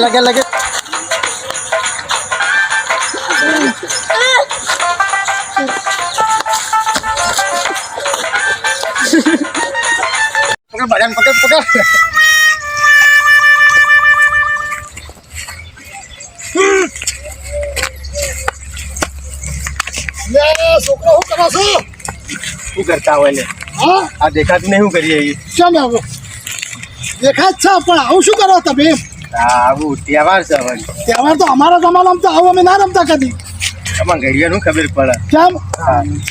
લગે લગે પકડ ભાડ્યા પકડ પકડ લે છોકરો શું કરો છો શું કરતા હોય ને હા આ દેખાતું નહીં શું કરીએ એ કેમ આવો દેખાય જ છે પણ આવું શું કરો તમે આવું તહેવાર છે હવે. તહેવાર તો અમારા જમાનામાં તો આવું અમે ના રમતા કદી. તમારે ઘડિયાળનું ખબર પડે. કેમ?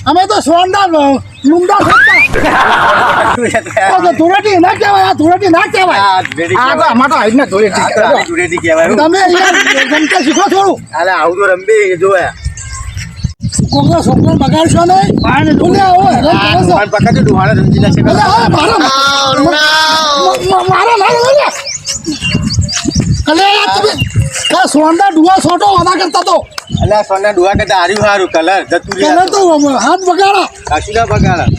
અમે તો સોંડા લુંડા ફરતા. ધૂળેટી ના કહેવાય આ ધૂળેટી ના કહેવાય. આ તો અમાર તો હાઈટ ના ધૂળેટી ધૂળેટી કહેવાય. તમે યાર ગમતા શીખો થોડું. અરે આવું તો રમવી જોયા કોકના છોકરો બગાડશો નહીં? બોલે આવો હેરાન કરો છો. પણ રમજી નાખશે બોલે, હા, મારા મારા ના બોલે. અલે યાર તમે ડુવા છોટો આના કરતા તો. અલ્યા સોના ડુહા કરતા હાર્યું હારું કલર જતું કલર તો હાથ બગાડા. કાશી ના બગાડા.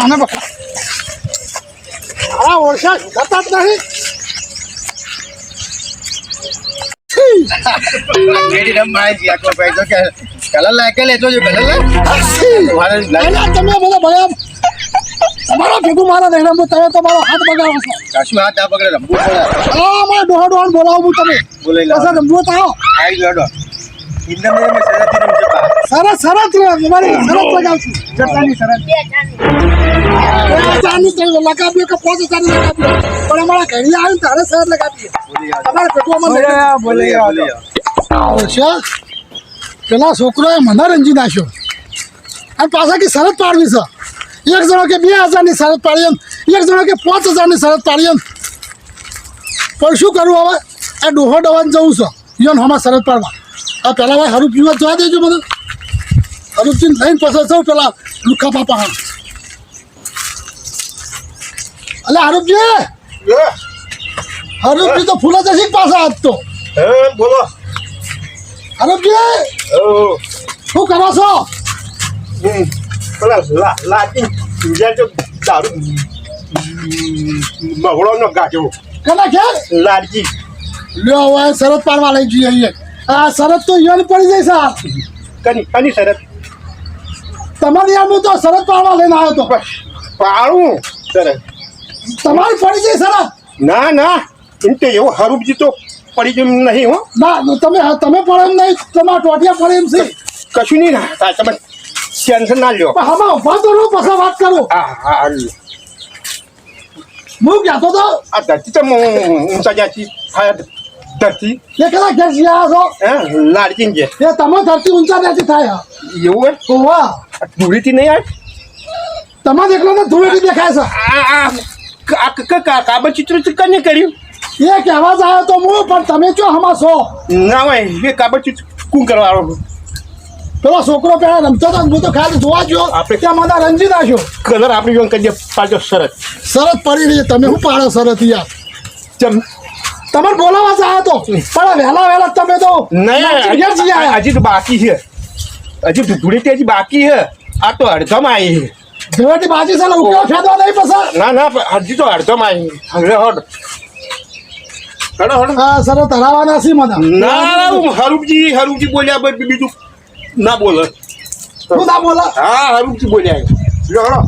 આને બગાડા મારા ઓળખા સુધાતા જ નહીં કે કલર લાગે લેતો જો કલર તમે બધા ભયા તમારા ભેગું મારા નહીં રમવું તમે તમારો હાથ બગાડો છો. કાશી હાથ આ પકડે રમવું પડે. હા મારે ડોહા ડોહા બોલાવો હું તમે. બોલાઈ લાવો. સર રમવું તો આવો. આઈ ગયો ઇન્દમ ને મેં સરતી રમશે પા સરસ સરસ તમારી સરસ લગાવશું. જટાની સરસ હજારની તો લગાવ્યો કે પાંચ હજારની લગાવ્યો પણ અમારા ઘરે આવે તારે સરસ લગાવીએ. તમારે પેટવામાં. બોલે બોલે છે. પેલા છોકરોએ મને રંજી નાખ્યો અને પાછા કે શરત પાડવી છે. એક જણો કે બે હજારની શરત પાડી એમ એક જણો કે પાંચ હજારની શરત પાડી એમ પણ શું કરવું હવે આ ડોહો ડવાને જવું છે યોન હમણાં શરત પાડવા આ પહેલાં ભાઈ હરૂપજીમાં જવા દેજો બધું હરૂપજીને લઈને પછી જવું પેલા લુખા પાપા હા અલે હરૂપજી હરૂપજી તો ફૂલે જશે પાછા આજ તો બોલો હરૂપજી શું કરો છો પેલા લા લાટી જ્યાં તો દારૂ મગળો નો ગાંઠ્યો કના ખેર લાડકી લ્યો હવે શરત પાડવા લઈ જઈએ અહીંયા આ શરત તો યોન પડી જાય સાહેબ કની કની શરત તમારી આમ તો શરત પાડવા લઈને આવ્યો તો પાડું શરત તમારી પડી જાય શરત ના ના એમ તો એવો હરૂપજી તો પડી જેમ નહીં હો ના તમે તમે પડે એમ નહીં તમારા ટોટિયા પડે એમ છે કશું નહીં ના તમે ટેન્શન ના લ્યો પણ હમણાં ઊભા તો રહો પછી વાત કરું હા હા હું કહેતો તો આ ધરતી તો ઊંચા જ્યાંથી થાય ધરતી એ કદાચ ઘેર જઈ છો હે લાડકી છો એ તમે ધરતી ઊંચા ત્યાંથી થાય એવું તો વાહ ધૂળીથી નહીં આવે તમારે એકલો ને ધૂળેટી દેખાય આ આ કા- કા- કા- કાબર ચિત્ર કને કર્યું છે એ કહેવા જ આવ્યો તો હું પણ તમે ચો હમા છો ના હોય એ કાબર ચિત્ર કરવાનો પેલો છોકરો પેલા રમતો હતો હું તો ખાલી જોવા ગયો. આપણે- ત્યાં મને રંજી નાખ્યો. કલર આપણી જોઈને કરી દે પાછો શરત. શરત પડી રહી તમે શું પાડો શરત યાર? ચમ તમારે બોલાવા આવ્યો તો. પણ વહેલા વહેલા તમે તો નહીં હજી તો બાકી છે. હજી ધૂળી તેજી બાકી છે. આ તો અડધમાં આવી છે. ધૂળેટી બાજી છે ને ઉકેલો નહીં ના હજી તો અડધમાં આવી હવે હડો. હા શરત હરાવવાના છે મને. ના હરૂપજી હરૂપજી બોલ્યા બીજું ના બોલે. હું ના બોલા? હા હરૂપજી બોલ્યા લ્યો હડો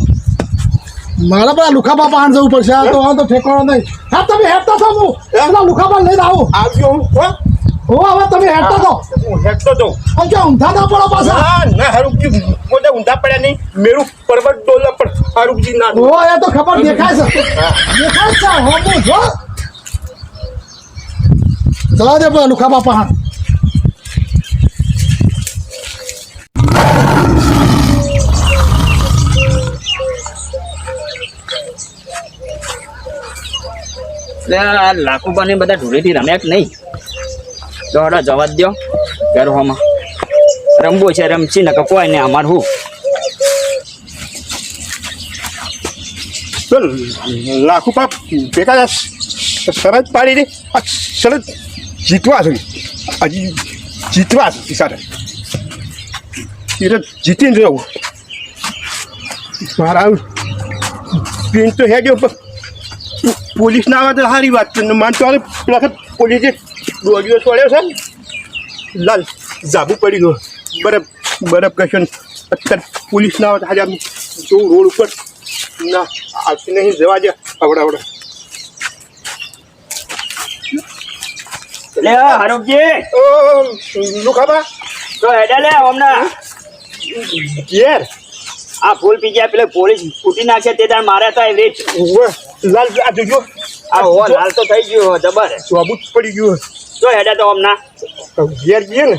મારા પેલા લુખાબા પાન જવું પડશે. આ તો આ તો ઠેકાણો નહીં. હા તમે હેઠતા છો હું. પેલા લુખાબા લઈને આવું. આવજો હું હું? હો હવે તમે હેઠતા છો. હું જાઉં અને જો ઊંધા ના પડો પાછા? ના ના હરૂપજી મોટા ઊંધા પડ્યા નહીં. મેરું પર્વત ડોલે પણ હરૂપજી ના હો એ તો ખબર દેખાય છે. દેખાય છે. હો હું જો ચલા દે પેલા લુખાબા પાન એટલે આ લાખુબાને બધા ઢોળીથી રમ્યા કે નહીં? દોડા, જવા દો ગરવામાં રમવું છે, રમશી ને કપવાય ને અમાર હું. લાખો પાપ ભેગા શરત પાડી દે આ જીતવા છે હજી જીતવા છે સાથે. એટલે જીતીને રહેવું મારા પિન તો હેડ્યો પણ પોલીસ ના આવે તો સારી વાત છે. માન તો વખત પોલીસે દોડ્યો છોડ્યો છે લાલ જાબુ પડી ગયો. બરફ બરફ કહેશો અત્યારે પોલીસ ના આવે તો આજે જોઉં રોડ ઉપર ના આવશે નહીં જવા દે. આવડે આવડે. લે હરુભજી ઓ લુખાબા તો એડા લે હમણાં ઘેર. આ ફૂલ પી ગયા પેલે પોલીસ ફૂટી નાખે તે તાર માર્યા હતા એ વેચ ઉવ્વ, લાલ આ જોજો આ હો લાલ તો થઈ ગયો જબર જાબુ જ પડી ગયું તો હેડા તો હમણાં. ઘેર જઈએ ને.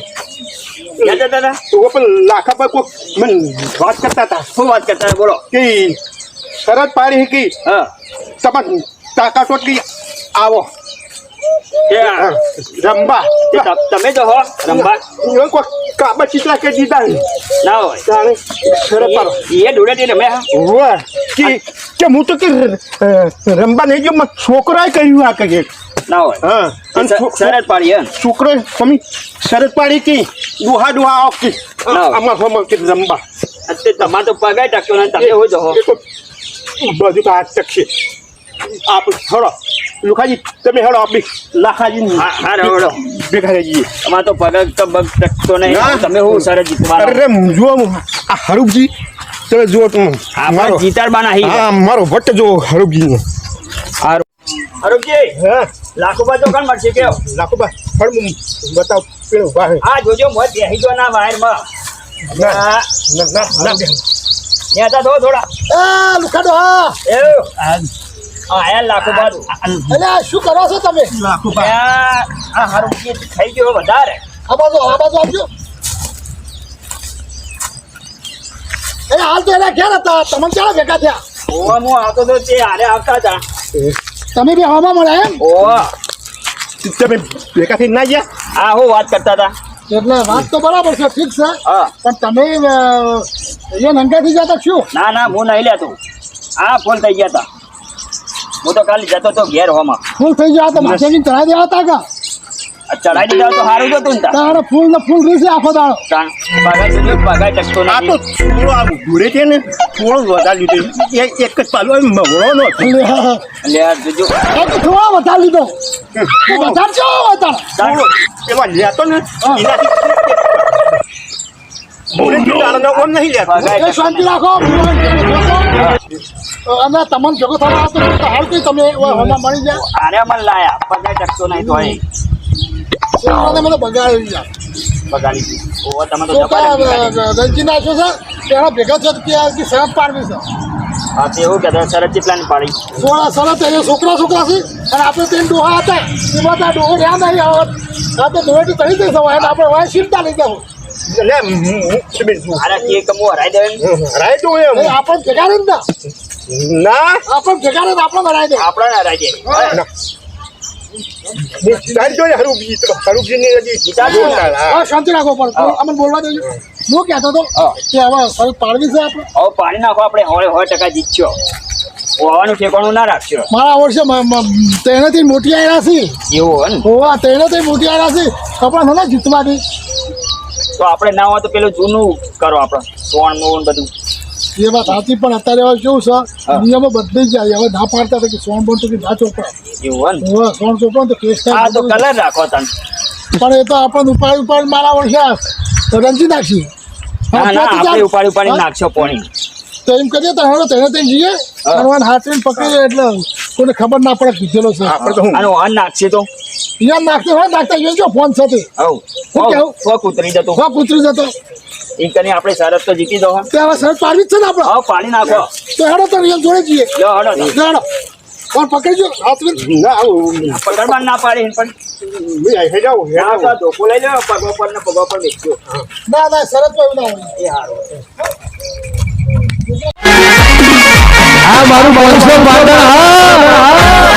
હેડા દાદા. તો પણ લાખાબા કોક મને વાત કરતા હતા. શું વાત કરતા? બોલો. કે શરત પાડી કે હા. તમારે તાકાત આવો. રંબા તે તમે જો હો રંભા એવા કોઈ કાબા ચીતરા કે દીધા ને હોય તાણે શરત પાડો એ ધૂળેટી રમે હા કે કે હું તો કે રંબા નહીં જો મારા છોકરાએ કર્યું આ કે ના હોય હા અને શરત પાડી એમ છોકરો તમે શરત પાડી કે દુહા દુહા આવો કે આમાં હોમાં કે રંબા તે તમારે તો પગાય ટક્યો ને તમે હોય તો હો તો બધું તો હાથ આપ હળો લુખાજી તમે હેડો આપી લાખાજી હા, હા, હળો. ભેગા થઈ જઈએ તમારે તો પગાર તો બગ ટકતો નહીં. તમે હું સર જીતવા અરે જો આ હરુભજી તમે તું. તમે મારો જીતાર બાના હી. હા મારો વટ જો હરુભજી હારું. હરુભજી હા? લાખોબા તો કોણ મળશે કેવો? લાખોબા હળ બતાવ પેલો વાહે. હા જોજો મોત બેહી જો ના વાયરમાં. ના હા. ના ના ના થોડા. એ લુખાડો હા. એવું? હા આયા લાખોબા એટલે આ શું કરો છો તમે? લાખોબા આ આ હરુભજી થઈ ગયો વધારે. આ બાજુ આ બાજુ આપજો એ હાલ તો એના ઘેર હતા. તમે ક્યાં ભેગા થયા? ઓવા હું આવતો તો તે હારે આવતા હતા. તમે બી હવામાં મળ્યા એમ? ઓવા. તમે ભેગા થઈ ના ગયા? આ હું વાત કરતા હતા. એટલે વાત તો બરાબર છે ઠીક છે. હા. પણ તમે એ નંગાથી જતા શું? ના ના હું નહીં લેતો. આ ફોન થઈ ગયા હતા. હું તો ખાલી જતો તો ઘેર હોમાં. ફૂલ થઈ ગયા તો માથેથી ચડાવી દેવા હતા કા? આ ચડાઈ દીધા તો સારું તો તું ને તારે ફૂલ ને ફૂલ રીસે આખો દાડો. પગાર જોજો, પગાર ટકતો આ તો થોડો આ ઘોડે છે ને થોડો વધારે લીધો. એક એક જ પાલો એમ મવડો નો લે. આ જોજો. એ તો થોડો વધારે લીધો. વધારે છો વધારે? એવા લેતો ને એનાથી અને તમને ભેગો થવા આવતો હાલ કઈ તમે મળી જાય આરે મને લાયા પગાર ટકતો નહીં તો એ મને મને બગાડી ગયા બગાડી ઓવા તમે તો તો જબર જ બગાડી. રંજી નાખ્યો છે? તેના ભેગા છે કે આ કે શરત પાડવી છે. હા તો એવું કહેતા શરત ચેટલાની પાડી. સોળા શરત એ છોકરા છોકરા છે અને આપણે તેમ ડોહા હતા. એમાં તો ડોહો રહ્યા નહીં આવત આ તો તળી દઈ જવાય આપણે વાય શીરતા લઈ જવું લે કેક હું હરાઈ દે તો એમ? આપણે ભેગા ના? આપણે ભેગા આપણે બનાવી દે. આપણે હરાઈ દે. તારી જોડે હરુભજી તો. હરુભજીની હજી હા. હા શાંતિ રાખો પણ. અમને બોલવા દેજો. હું કહેતો હતો કે હવે પાડવી છે આપણે. હવે પાણી નાખો આપણે હવે હવે ટકા જીતશો. હોવાનું ઠેકાણું ના રાખશો. મારા વર્ષે તેનાથી મોટી આવ્યા છે. એવું હોવા તેનાથી મોટી આવ્યા છે. કપડા ના જીતવાથી તો આપણે ના હોય તો પેલું જૂનું કરો આપણે સોણ મોણ બધું. એ વાત સાચી પણ અત્યારે હવે શું છે નિયમો બદલી જાય હવે ના પાડતા હતા કે સોન બોન તો કે ના ચોપડા. એવું હોય સોન ચોપડો તો કેસ હા તો કલર રાખો તને પણ એ તો આપણને ઉપાડ ઉપાડ મારા વર્ષે રંજી નાખી ના ના આપણે ઉપાડી ઉપાડી નાખશો પોણી. તો એમ કરીએ તો હવે તેને તેને જઈએ. હા. અને પકડીએ એટલે કોઈને ખબર ના પડે કીધેલો છે. આપણે તો નાખશે તો? યાર નાખते હોય નાખતા જોજો ફોન સાથે હવ શું કેવું? ફોક ઉતરી જતો. હા પૂછરી જતો. કરીને આપણે શરત તો જીતી દો તે હવે શરત પાડવી જ છે ને આપણે. હા પાણી નાખો. તો હેડો તો રિયલ જોડે જઈએ. જો હેડો. હેડો. ફોન પકડીજો હાથવીને ના પકડવા ના પાડે પણ. ભાઈ હે જાઓ હે આ તો ધોકો લઈ લો પગ પર ને પગ પર બેસજો. ના ના શરત તો એવું ના એ હારો. આ મારું બોનસો પાટણ હા.